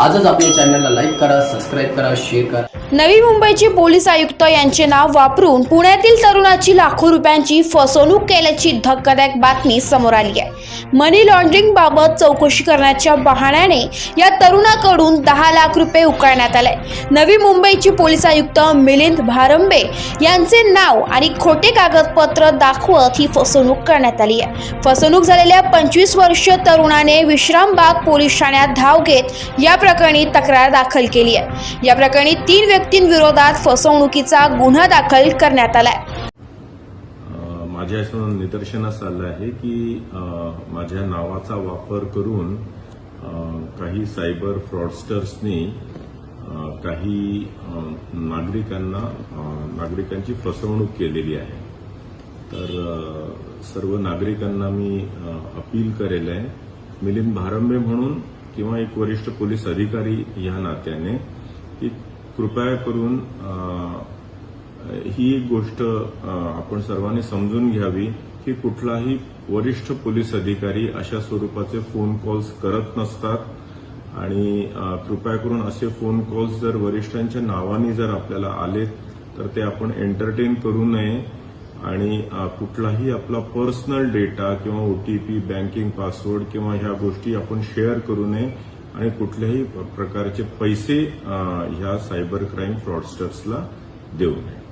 आजच आपल्या चॅनलला लाईक करा सबस्क्राईब करा शेअर करा. नवी मुंबईचे पोलीस आयुक्त यांचे नाव वापरून पुण्यातील तरुणाची लाखो रुपयांची फसवणूक केल्याची धक्कादायक बातमी समोर आली आहे. मनी लॉन्ड्रिंग बाबत चौकशी करण्याच्या बहाण्याने या तरुणाकडून दहा लाख रुपये उकळण्यात आले. नवी मुंबईचे पोलीस आयुक्त मिलिंद भारंबे यांचे नाव आणि खोटे कागदपत्र दाखवत ही फसवणूक करण्यात आली आहे. फसवणूक झालेल्या पंचवीस वर्षीय तरुणाने विश्रामबाग पोलीस ठाण्यात धाव घेत या प्रकरणी तक्रार दाखल केली आहे. या प्रकरणी तीन व्यक्तींविरोधात फसवणुकीचा गुन्हा दाखल करण्यात आलाय. माझ्या निदर्शनास आलं आहे की माझ्या नावाचा वापर करून काही सायबर फ्रॉडस्टर्सनी काही नागरिकांना नागरिकांची फसवणूक केलेली आहे. तर सर्व नागरिकांना मी अपील करेल आहे. मिलिंद भारंबे म्हणून किंवा एक वरिष्ठ पोलीस अधिकारी या नात्याने की कृपया करून ही एक गोष्ट आपण सर्वांनी समजून घ्यावी की कुठलाही वरिष्ठ पोलीस अधिकारी अशा स्वरूपाचे फोन कॉल्स करत नसतात. आणि कृपया करून असे फोन कॉल्स जर वरिष्ठांच्या नावाने जर आपल्याला आले तर ते आपण एंटरटेन करू नये. आणि कुठलाही आपला पर्सनल डेटा किंवा ओटीपी बँकिंग पासवर्ड किंवा ह्या गोष्टी आपण शेअर करू नये आणि कुठल्याही प्रकारचे पैसे ह्या सायबर क्राईम फ्रॉडस्टर्सला देऊ नये.